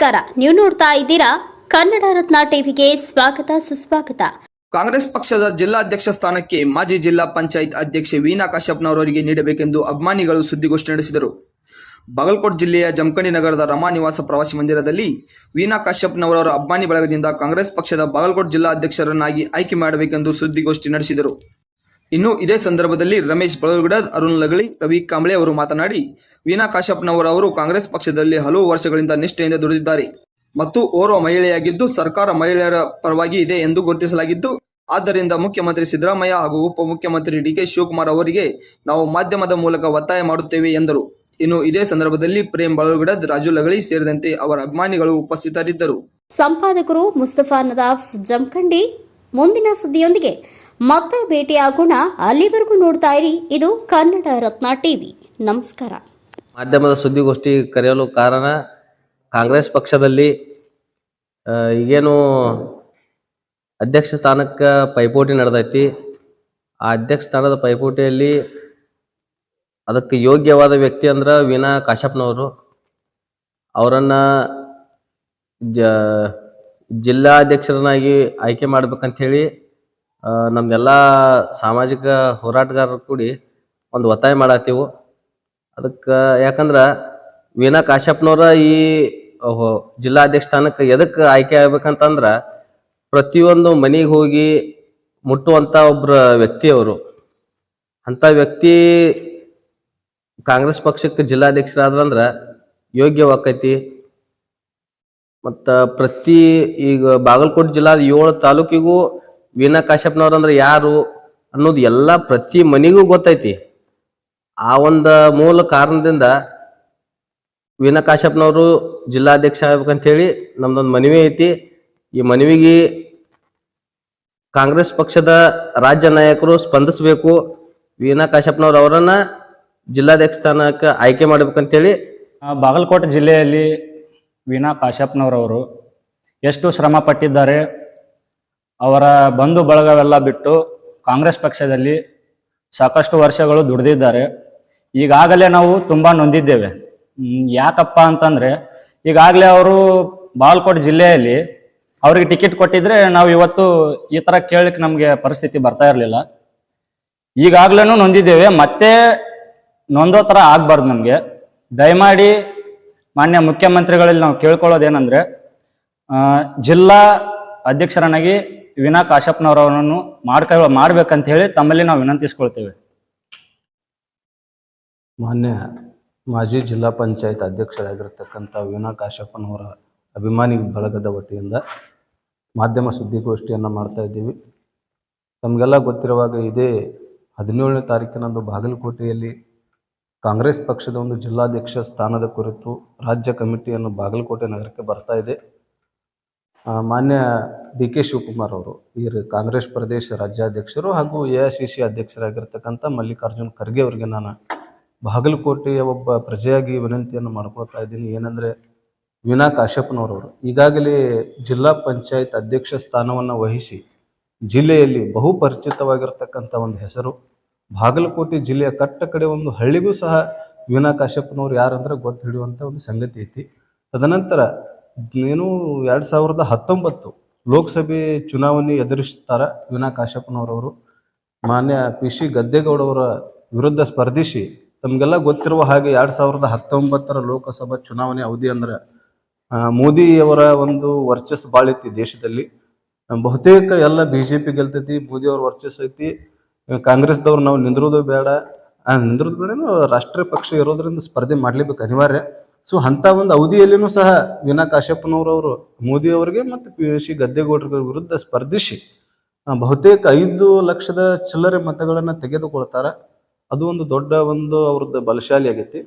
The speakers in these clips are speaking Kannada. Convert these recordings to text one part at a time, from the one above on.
ನಮಸ್ಕಾರ. ನೀವು ನೋಡ್ತಾ ಇದ್ದೀರಾ ಕನ್ನಡ ರತ್ನ ಟಿವಿಗೆ ಸ್ವಾಗತ ಸುಸ್ವಾಗತ. ಕಾಂಗ್ರೆಸ್ ಪಕ್ಷದ ಜಿಲ್ಲಾಧ್ಯಕ್ಷ ಸ್ಥಾನಕ್ಕೆ ಮಾಜಿ ಜಿಲ್ಲಾ ಪಂಚಾಯತ್ ಅಧ್ಯಕ್ಷೆ ವೀಣಾ ಕಾಶ್ಯಪ್ನವರವರಿಗೆ ನೀಡಬೇಕೆಂದು ಅಭಿಮಾನಿಗಳು ಸುದ್ದಿಗೋಷ್ಠಿ ನಡೆಸಿದರು. ಬಾಗಲಕೋಟ್ ಜಿಲ್ಲೆಯ ಜಮಖಂಡಿ ನಗರದ ರಮಾ ನಿವಾಸ ಪ್ರವಾಸಿ ಮಂದಿರದಲ್ಲಿ ವೀಣಾ ಕಾಶ್ಯಪ್ನವರವರ ಅಭಿಮಾನಿ ಬಳಗದಿಂದ ಕಾಂಗ್ರೆಸ್ ಪಕ್ಷದ ಬಾಗಲಕೋಟ್ ಜಿಲ್ಲಾ ಅಧ್ಯಕ್ಷರನ್ನಾಗಿ ಆಯ್ಕೆ ಮಾಡಬೇಕೆಂದು ಸುದ್ದಿಗೋಷ್ಠಿ ನಡೆಸಿದರು. ಇನ್ನು ಇದೇ ಸಂದರ್ಭದಲ್ಲಿ ರಮೇಶ್ ಬಳಗಡ ಅರುಣ್ ಲಗಳಿ, ರವಿ ಕಾಂಬ್ಳೆ ಅವರು ಮಾತನಾಡಿ ವೀಣಾ ಕಾಶ್ಯಪ್ನವರವರು ಕಾಂಗ್ರೆಸ್ ಪಕ್ಷದಲ್ಲಿ ಹಲವು ವರ್ಷಗಳಿಂದ ನಿಷ್ಠೆಯಿಂದ ದುಡಿದಿದ್ದಾರೆ. ಮತ್ತು ಓರ್ವ ಮಹಿಳೆಯಾಗಿದ್ದು ಸರ್ಕಾರ ಮಹಿಳೆಯರ ಪರವಾಗಿ ಇದೆ ಎಂದು ಗುರುತಿಸಲಾಗಿದ್ದು, ಆದ್ದರಿಂದ ಮುಖ್ಯಮಂತ್ರಿ ಸಿದ್ದರಾಮಯ್ಯ ಹಾಗೂ ಉಪಮುಖ್ಯಮಂತ್ರಿ ಡಿಕೆ ಶಿವಕುಮಾರ್ ಅವರಿಗೆ ನಾವು ಮಾಧ್ಯಮದ ಮೂಲಕ ಒತ್ತಾಯ ಮಾಡುತ್ತೇವೆ ಎಂದರು. ಇನ್ನು ಇದೇ ಸಂದರ್ಭದಲ್ಲಿ ಪ್ರೇಮ್ ಬಳಗಡದ್, ರಾಜು ಲಗಳಿ ಸೇರಿದಂತೆ ಅವರ ಅಭಿಮಾನಿಗಳು ಉಪಸ್ಥಿತರಿದ್ದರು. ಸಂಪಾದಕರು ಮುಸ್ತಫಾ ನದಾಫ್, ಜಮಖಂಡಿ, ಮುಂದಿನ ಸುದ್ದಿಯೊಂದಿಗೆ ಮತ್ತೆ ಭೇಟಿಯಾಗೋಣ. ಅಲ್ಲಿವರೆಗೂ ನೋಡ್ತಾ ಇರಿ, ಇದು ಕನ್ನಡ ರತ್ನ ಟಿವಿ. ನಮಸ್ಕಾರ. ಮಾಧ್ಯಮದ ಸುದ್ದಿಗೋಷ್ಠಿ ಕರೆಯಲು ಕಾರಣ ಕಾಂಗ್ರೆಸ್ ಪಕ್ಷದಲ್ಲಿ ಈಗೇನು ಅಧ್ಯಕ್ಷ ಸ್ಥಾನಕ್ಕೆ ಪೈಪೋಟಿ ನಡೆದೈತಿ. ಆ ಅಧ್ಯಕ್ಷ ಸ್ಥಾನದ ಪೈಪೋಟಿಯಲ್ಲಿ ಅದಕ್ಕೆ ಯೋಗ್ಯವಾದ ವ್ಯಕ್ತಿ ಅಂದ್ರೆ ವೀಣಾ ಕಾಶ್ಯಪ್ನವರು. ಅವರನ್ನು ಜ ಜಿಲ್ಲಾಧ್ಯಕ್ಷರನ್ನಾಗಿ ಆಯ್ಕೆ ಆ, ನಮ್ದೆಲ್ಲ ಸಾಮಾಜಿಕ ಹೋರಾಟಗಾರರು ಕೂಡಿ ಒಂದು ಒತ್ತಾಯ ಮಾಡತ್ತೀವು. ಅದಕ್ಕೆ ಯಾಕಂದ್ರ ವೀನಾ ಕಾಶ್ಯಪ್ನವ್ರ ಈ ಜಿಲ್ಲಾ ಜಿಲ್ಲಾಧ್ಯಕ್ಷ ಸ್ಥಾನಕ್ಕೆ ಎದಕ್ಕೆ ಆಯ್ಕೆ ಆಗ್ಬೇಕಂತಂದ್ರ ಪ್ರತಿಯೊಂದು ಮನೆಗೆ ಹೋಗಿ ಮುಟ್ಟುವಂತ ಒಬ್ರ ವ್ಯಕ್ತಿ ಅವರು. ಅಂತ ವ್ಯಕ್ತಿ ಕಾಂಗ್ರೆಸ್ ಪಕ್ಷಕ್ಕೆ ಜಿಲ್ಲಾಧ್ಯಕ್ಷರಾದ್ರಂದ್ರ ಯೋಗ್ಯವಾಕೈತಿ ಮತ್ತ ಪ್ರತಿ ಈಗ ಬಾಗಲಕೋಟೆ ಜಿಲ್ಲಾದ ಏಳು ತಾಲೂಕಿಗೂ ವೀಣಾ ಕಾಶ್ಯಪ್ನವ್ರಂದ್ರ ಯಾರು ಅನ್ನೋದು ಎಲ್ಲಾ ಪ್ರತಿ ಮನೆಗೂ ಗೊತ್ತೈತಿ. ಆ ಒಂದು ಮೂಲ ಕಾರಣದಿಂದ ವೀನಾ ಕಾಶ್ಯಪ್ನವರು ಜಿಲ್ಲಾಧ್ಯಕ್ಷ ಆಗ್ಬೇಕಂತ ಹೇಳಿ ನಮ್ದೊಂದು ಮನವಿ ಐತಿ. ಈ ಮನವಿಗೆ ಕಾಂಗ್ರೆಸ್ ಪಕ್ಷದ ರಾಜ್ಯ ನಾಯಕರು ಸ್ಪಂದಿಸಬೇಕು. ವೀನಾ ಕಾಶ್ಯಪ್ನವ್ರು ಅವರನ್ನ ಜಿಲ್ಲಾಧ್ಯಕ್ಷ ಸ್ಥಾನಕ್ಕೆ ಆಯ್ಕೆ ಮಾಡ್ಬೇಕಂತೇಳಿ. ಬಾಗಲಕೋಟೆ ಜಿಲ್ಲೆಯಲ್ಲಿ ವೀನಾ ಕಾಶ್ಯಪ್ನವರವರು ಎಷ್ಟು ಶ್ರಮ ಪಟ್ಟಿದ್ದಾರೆ, ಅವರ ಬಂಧು ಬಳಗವೆಲ್ಲ ಬಿಟ್ಟು ಕಾಂಗ್ರೆಸ್ ಪಕ್ಷದಲ್ಲಿ ಸಾಕಷ್ಟು ವರ್ಷಗಳು ದುಡಿದಿದ್ದಾರೆ. ಈಗಾಗಲೇ ನಾವು ತುಂಬಾ ನೊಂದಿದ್ದೇವೆ. ಯಾಕಪ್ಪ ಅಂತಂದ್ರೆ, ಈಗಾಗಲೇ ಅವರು ಬಾಲ್ಕೋಟ್ ಜಿಲ್ಲೆಯಲ್ಲಿ ಅವ್ರಿಗೆ ಟಿಕೆಟ್ ಕೊಟ್ಟಿದ್ರೆ ನಾವು ಇವತ್ತು ಈ ತರ ಕೇಳಲಿಕ್ಕೆ ನಮಗೆ ಪರಿಸ್ಥಿತಿ ಬರ್ತಾ ಇರಲಿಲ್ಲ. ಈಗಾಗ್ಲೂ ನೊಂದಿದ್ದೇವೆ. ಮತ್ತೆ ನೊಂದೋ ಥರ ಆಗ್ಬಾರ್ದು ನಮಗೆ. ದಯಮಾಡಿ ಮಾನ್ಯ ಮುಖ್ಯಮಂತ್ರಿಗಳಲ್ಲಿ ನಾವು ಕೇಳ್ಕೊಳ್ಳೋದೇನೆಂದ್ರೆ ಜಿಲ್ಲಾ ಅಧ್ಯಕ್ಷರನ್ನಾಗಿ ವಿನಾ ಕಾಶ್ಯಪ್ನವರನ್ನು ಮಾಡ್ಕ ಮಾಡ್ಬೇಕಂತ ಹೇಳಿ ತಮ್ಮಲ್ಲಿ ನಾವು ವಿನಂತಿಸ್ಕೊಳ್ತೇವೆ. ಮಾನ್ಯ ಮಾಜಿ ಜಿಲ್ಲಾ ಪಂಚಾಯತ್ ಅಧ್ಯಕ್ಷರಾಗಿರ್ತಕ್ಕಂಥ ವೀಣಾ ಕಾಶಪ್ಪನವರ ಅಭಿಮಾನಿ ಬಳಗದ ವತಿಯಿಂದ ಮಾಧ್ಯಮ ಸುದ್ದಿಗೋಷ್ಠಿಯನ್ನು ಮಾಡ್ತಾ ಇದ್ದೀವಿ. ತಮಗೆಲ್ಲ ಗೊತ್ತಿರುವಾಗ ಇದೇ ಹದಿನೇಳನೇ ತಾರೀಕಿನಂದು ಬಾಗಲಕೋಟೆಯಲ್ಲಿ ಕಾಂಗ್ರೆಸ್ ಪಕ್ಷದ ಒಂದು ಜಿಲ್ಲಾಧ್ಯಕ್ಷ ಸ್ಥಾನದ ಕುರಿತು ರಾಜ್ಯ ಕಮಿಟಿಯನ್ನು ಬಾಗಲಕೋಟೆ ನಗರಕ್ಕೆ ಬರ್ತಾ ಇದೆ. ಮಾನ್ಯ ಡಿ ಕೆ ಶಿವಕುಮಾರ್ ಅವರು, ಈ ಕಾಂಗ್ರೆಸ್ ಪ್ರದೇಶ ರಾಜ್ಯಾಧ್ಯಕ್ಷರು ಹಾಗೂ ಎ ಐ ಸಿ ಸಿ ಅಧ್ಯಕ್ಷರಾಗಿರ್ತಕ್ಕಂಥ ಮಲ್ಲಿಕಾರ್ಜುನ್ ಖರ್ಗೆ ಅವರಿಗೆ ನಾನು ಬಾಗಲಕೋಟೆಯ ಒಬ್ಬ ಪ್ರಜೆಯಾಗಿ ವಿನಂತಿಯನ್ನು ಮಾಡ್ಕೊಳ್ತಾ ಇದ್ದೀನಿ. ಏನಂದರೆ ವೀನಾ ಕಾಶ್ಯಪ್ಪನವರವರು ಈಗಾಗಲೇ ಜಿಲ್ಲಾ ಪಂಚಾಯತ್ ಅಧ್ಯಕ್ಷ ಸ್ಥಾನವನ್ನು ವಹಿಸಿ ಜಿಲ್ಲೆಯಲ್ಲಿ ಬಹು ಪರಿಚಿತವಾಗಿರ್ತಕ್ಕಂಥ ಒಂದು ಹೆಸರು. ಬಾಗಲಕೋಟೆ ಜಿಲ್ಲೆಯ ಕಟ್ಟ ಒಂದು ಹಳ್ಳಿಗೂ ಸಹ ವೀನಾ ಕಾಶ್ಯಪ್ಪನವ್ರು ಯಾರಂದ್ರೆ ಗೊತ್ತು ಹಿಡಿಯುವಂಥ ಒಂದು ಸಂಗತಿ ಐತಿ. ತದನಂತರ ಏನು ಎರಡು ಸಾವಿರದ ಹತ್ತೊಂಬತ್ತು ಲೋಕಸಭೆ ಚುನಾವಣೆ ಎದುರಿಸ್ತಾರೆ ವೀನಾ ಕಾಶ್ಯಪ್ಪನವರವರು ಮಾನ್ಯ ಪಿ ಸಿ ಗದ್ದೇಗೌಡವರ ವಿರುದ್ಧ ಸ್ಪರ್ಧಿಸಿ ತಮಗೆಲ್ಲ ಗೊತ್ತಿರುವ ಹಾಗೆ ಎರಡು ಸಾವಿರದ ಹತ್ತೊಂಬತ್ತರ ಲೋಕಸಭಾ ಚುನಾವಣೆ ಅವಧಿ ಅಂದ್ರೆ ಮೋದಿಯವರ ಒಂದು ವರ್ಚಸ್ ಭಾಳ ಐತಿ ದೇಶದಲ್ಲಿ. ಬಹುತೇಕ ಎಲ್ಲ ಬಿ ಜೆ ಪಿ ಗೆಲ್ತೈತಿ, ಮೋದಿಯವ್ರ ವರ್ಚಸ್ ಐತಿ. ಕಾಂಗ್ರೆಸ್ದವ್ರು ನಾವು ನಿಂದ್ರೋದು ಬೇಡ. ನಿಂದ್ರೋದು ಬೇಡ ರಾಷ್ಟ್ರೀಯ ಪಕ್ಷ ಇರೋದ್ರಿಂದ ಸ್ಪರ್ಧೆ ಮಾಡ್ಲೇಬೇಕು ಅನಿವಾರ್ಯ. ಸೊ ಅಂತ ಒಂದು ಅವಧಿಯಲ್ಲಿನೂ ಸಹ ವಿನಾ ಕಾಶ್ಯಪ್ಪನವರವರು ಮೋದಿ ಅವರಿಗೆ ಮತ್ತು ಪಿ ಸಿ ಗದ್ದೆಗೌಡರ ವಿರುದ್ಧ ಸ್ಪರ್ಧಿಸಿ ಬಹುತೇಕ ಐದು ಲಕ್ಷದ ಚಿಲ್ಲರೆ ಮತಗಳನ್ನು ತೆಗೆದುಕೊಳ್ತಾರೆ. ಅದು ಒಂದು ದೊಡ್ಡ ಒಂದು ಅವ್ರದ್ದು ಬಲಶಾಲಿ ಆಗೈತಿ.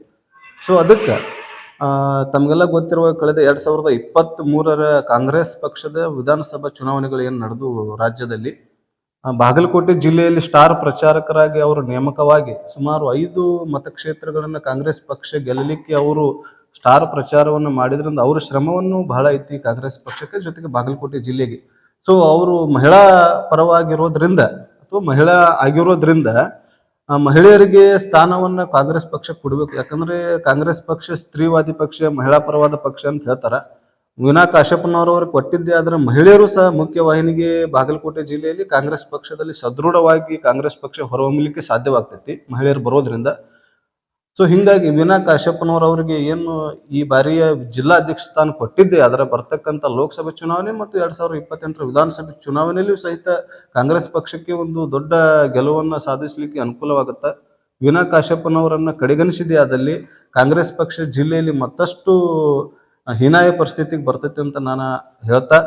ಸೊ ಅದಕ್ಕೆ ತಮಗೆಲ್ಲ ಗೊತ್ತಿರುವ ಕಳೆದ ಎರಡ್ ಸಾವಿರದ ಇಪ್ಪತ್ತ್ ಮೂರರ ಕಾಂಗ್ರೆಸ್ ಪಕ್ಷದ ವಿಧಾನಸಭಾ ಚುನಾವಣೆಗಳು ಏನು ನಡೆದು ರಾಜ್ಯದಲ್ಲಿ? ಬಾಗಲಕೋಟೆ ಜಿಲ್ಲೆಯಲ್ಲಿ ಸ್ಟಾರ್ ಪ್ರಚಾರಕರಾಗಿ ಅವರು ನೇಮಕವಾಗಿ ಸುಮಾರು ಐದು ಮತಕ್ಷೇತ್ರಗಳನ್ನು ಕಾಂಗ್ರೆಸ್ ಪಕ್ಷ ಗೆಲ್ಲಲಿಕ್ಕೆ ಅವರು ಸ್ಟಾರ್ ಪ್ರಚಾರವನ್ನು ಮಾಡಿದ್ರಿಂದ ಅವರ ಶ್ರಮವನ್ನು ಬಹಳ ಐತಿ ಕಾಂಗ್ರೆಸ್ ಪಕ್ಷಕ್ಕೆ, ಜೊತೆಗೆ ಬಾಗಲಕೋಟೆ ಜಿಲ್ಲೆಗೆ. ಸೊ ಅವರು ಮಹಿಳಾ ಪರವಾಗಿರೋದ್ರಿಂದ ಅಥವಾ ಮಹಿಳಾ ಆಗಿರೋದ್ರಿಂದ ಮಹಿಳೆಯರಿಗೆ ಸ್ಥಾನವನ್ನ ಕಾಂಗ್ರೆಸ್ ಪಕ್ಷ ಕೊಡಬೇಕು. ಯಾಕಂದ್ರೆ ಕಾಂಗ್ರೆಸ್ ಪಕ್ಷ ಸ್ತ್ರೀವಾದಿ ಪಕ್ಷ, ಮಹಿಳಾ ಪರವಾದ ಪಕ್ಷ ಅಂತ ಹೇಳ್ತಾರ. ವೀಣಾ ಕಾಶ್ಯಪ್ಪನವರವ್ರಿಗೆ ಕೊಟ್ಟಿದ್ದೆ ಆದ್ರೆ ಮಹಿಳೆಯರು ಸಹ ಮುಖ್ಯವಾಹಿನಿಗೆ ಬಾಗಲಕೋಟೆ ಜಿಲ್ಲೆಯಲ್ಲಿ ಕಾಂಗ್ರೆಸ್ ಪಕ್ಷದಲ್ಲಿ ಸದೃಢವಾಗಿ ಕಾಂಗ್ರೆಸ್ ಪಕ್ಷ ಹೊರಹೊಮ್ಮಲಿಕ್ಕೆ ಸಾಧ್ಯವಾಗ್ತೈತಿ ಮಹಿಳೆಯರು ಬರೋದ್ರಿಂದ. ಸೊ ಹಿಂಗಾಗಿ ವಿನಾ ಕಾಶ್ಯಪ್ಪನವ್ರ ಅವರಿಗೆ ಏನು ಈ ಬಾರಿಯ ಜಿಲ್ಲಾಧ್ಯಕ್ಷ ಸ್ಥಾನ ಕೊಟ್ಟಿದ್ದೆ ಅದರ ಬರ್ತಕ್ಕಂಥ ಲೋಕಸಭೆ ಚುನಾವಣೆ ಮತ್ತು ಎರಡ್ ಸಾವಿರದ ಇಪ್ಪತ್ತೆಂಟರ ವಿಧಾನಸಭೆ ಚುನಾವಣೆಯಲ್ಲಿಯೂ ಸಹಿತ ಕಾಂಗ್ರೆಸ್ ಪಕ್ಷಕ್ಕೆ ಒಂದು ದೊಡ್ಡ ಗೆಲುವನ್ನು ಸಾಧಿಸಲಿಕ್ಕೆ ಅನುಕೂಲವಾಗುತ್ತೆ, ವಿನಾ ಕಾಶ್ಯಪ್ಪನವರನ್ನ ಕಡೆಗಣಿಸಿದೆ. ಆದಲ್ಲಿ ಕಾಂಗ್ರೆಸ್ ಪಕ್ಷ ಜಿಲ್ಲೆಯಲ್ಲಿ ಮತ್ತಷ್ಟು ಹೀನಾಯ ಪರಿಸ್ಥಿತಿಗೆ ಬರ್ತೈತೆ ಅಂತ ನಾನು ಹೇಳ್ತಾ,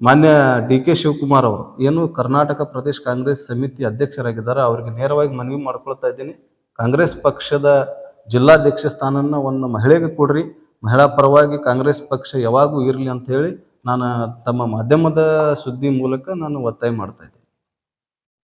ಮಾನ್ಯ ಡಿ ಕೆ ಶಿವಕುಮಾರ್ ಅವರು, ಏನು ಕರ್ನಾಟಕ ಪ್ರದೇಶ ಕಾಂಗ್ರೆಸ್ ಸಮಿತಿ ಅಧ್ಯಕ್ಷರಾಗಿದ್ದಾರೆ, ಅವರಿಗೆ ನೇರವಾಗಿ ಮನವಿ ಮಾಡ್ಕೊಳ್ತಾ ಇದ್ದೀನಿ. ಕಾಂಗ್ರೆಸ್ ಪಕ್ಷದ ಜಿಲ್ಲಾಧ್ಯಕ್ಷ ಸ್ಥಾನವನ್ನು ಒಂದು ಮಹಿಳೆಗೆ ಕೊಡ್ರಿ. ಮಹಿಳಾ ಪರವಾಗಿ ಕಾಂಗ್ರೆಸ್ ಪಕ್ಷ ಯಾವಾಗೂ ಇರಲಿ ಅಂತ ಹೇಳಿ ನಾನು ತಮ್ಮ ಮಾಧ್ಯಮದ ಸುದ್ದಿ ಮೂಲಕ ನಾನು ಒತ್ತಾಯ ಮಾಡ್ತಾ